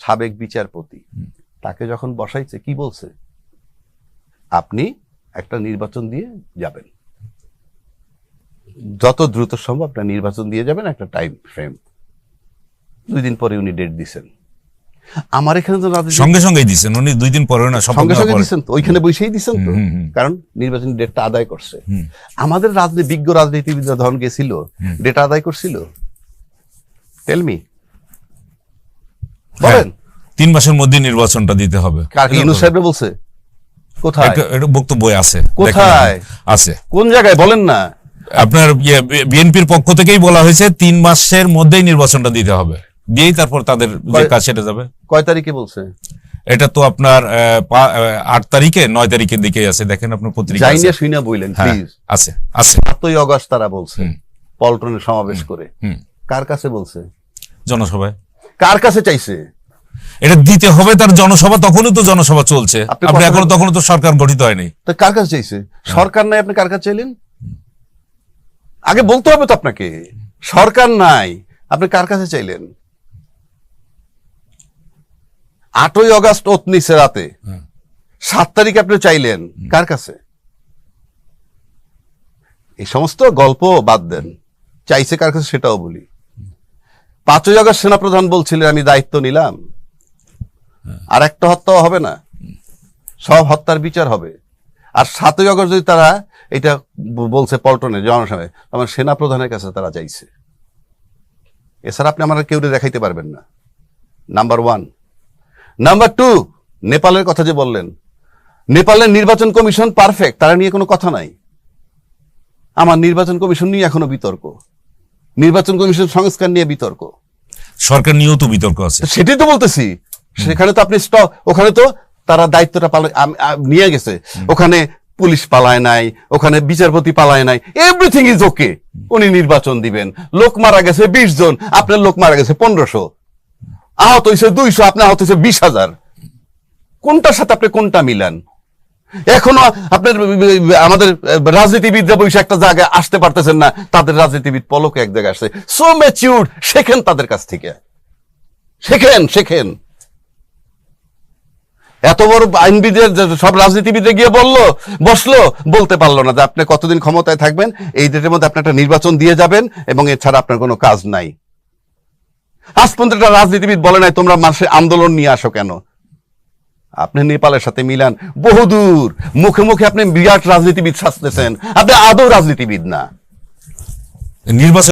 সাবেক বিচারপতি। তাকে যখন বসাইছে কি বলছে? আপনি একটা নির্বাচন দিয়ে যাবেন। যত দ্রুত সম্ভব একটা নির্বাচন দিয়ে যাবেন একটা টাইম ফ্রেম দুই দিন পরে উনি ডেট দিছেন। আমার এখানে তো সঙ্গে সঙ্গেই দিচ্ছেন উনি দুই দিন পরে না সঙ্গে সঙ্গে পরে। দিচ্ছেন তো ওইখানে বসেই দিচ্ছেন তো। কারণ নির্বাচনী ডেটটা আদায় করছে। আমাদের রাজনীতি বিজ্ঞ রাজনীতিবিদরা ধরন গেছিল। ডেটা আদায় করছিল। টেলমি হ্যাঁ, বলেন। তিন মাসের মধ্যে নির্বাচনটা দিতে হবে। কার ইউনুস সাহেবরা বলছে? কোথায়? বক্তব্য আছে। কোথায়? আছে। কোন জায়গায়? বলেন না। আপনার বিএনপির পক্ষ থেকেই বলা হয়েছে তিন মাসের মধ্যেই নির্বাচনটা দিতে হবে। দিয়েই তারপর তাদের যে কাজ সেটা যাবে। কয় তারিখে বলছে? এটা তো আপনার আট তারিখে নয় তারিখের দিকে আছে। দেখেন আপনার পত্রিকা যাই আছে। নিয়ে শুই না বললেন হ্যাঁ, প্লিজ আছে আছে। সাতই অগস্ট তারা বলছে। পল্টনে সমাবেশ করে। কার কাছে বলছে? জনসভায়। কার কাছে চাইছে? এটা দিতে হবে তার জনসভা তখনই তো জনসভা চলছে। আপনি এখনও তখনও তো সরকার গঠিত হয়নি। তো কার কাছে চাইছে? সরকার নাই আপনি কার কাছে চাইলেন? আগে বলতে হবে তো আপনাকে। সরকার নাই আপনি কার কাছে চাইলেন? আটই অগাস্ট ওতনিসে রাতে। সাত তারিখ আপনি চাইলেন। কার কাছে? এই সমস্ত গল্প বাদ দেন। চাইছে কার কাছে সেটাও বলি। পাঁচই আগস্ট সেনাপ্রধান বলছিলেন, আমি দায়িত্ব নিলাম। আর একটা হত্যাও হবে না। সব হত্যার বিচার হবে। আর সাতই আগস্ট যদি তারা এটা বলছে পল্টনে, জনসভায় আমার সেনা প্রধানের কাছে তারা চাইছে এছাড়া আপনি আমার কেউ দেখাইতে পারবেন না। Number one. নাম্বার টু, নেপালের কথা যে বললেন, নেপালের নির্বাচন কমিশন পারফেক্ট, তারা নিয়ে কোনো কথা নাই। আমার নির্বাচন কমিশন নিয়ে এখনও বিতর্ক। নির্বাচন কমিশন সংস্কার নিয়ে বিতর্ক। সরকার নিয়েও তো বিতর্ক আছে। সেটাই তো বলতেছি। সেখানে তো আপনি স্টক ওখানে তো তারা দায়িত্বটা নিয়ে গেছে। ওখানে পুলিশ পালায় নাই, ওখানে বিচারপতি পালায় নাই। এভরিথিং ইজ ওকে উনি নির্বাচন দিবেন। লোক মারা গেছে বিশ জন, আপনার লোক মারা গেছে পনেরোশো। আহত হয়েছে দুইশো আপনার আহত হয়েছে বিশ হাজার। কোনটার সাথে আপনি কোনটা মিলান? এখনও আপনার আমাদের রাজনীতিবিদরা বসে একটা জায়গায় আসতে পারতেছেন না, তাদের রাজনীতিবিদ পলকে এক জায়গায় আসছে। সো ম্যাচিউর শেখেন তাদের কাছ থেকে। শেখেন শেখেন। এত বড় আইনবিদের সব রাজনীতিবিদে গিয়ে বলল, বসল, বলতে পারল না যে আপনি কতদিন ক্ষমতায় থাকবেন, এই ডেটের মধ্যে আপনি একটা নির্বাচন দিয়ে যাবেন, এবং এছাড়া আপনার কোনো কাজ নাই। আজ পর্যন্ত রাজনীতিবিদ বলে নাই, তোমরা মানুষের আন্দোলন নিয়ে আসো কেন? আপনি নেপালের সাথে মিলান। বহুদূর। মুখে মুখে আপনি বিরাট রাজনীতিবিদ সাজতেছেন। আপনি আদৌ রাজনীতিবিদ না। নির্বাচন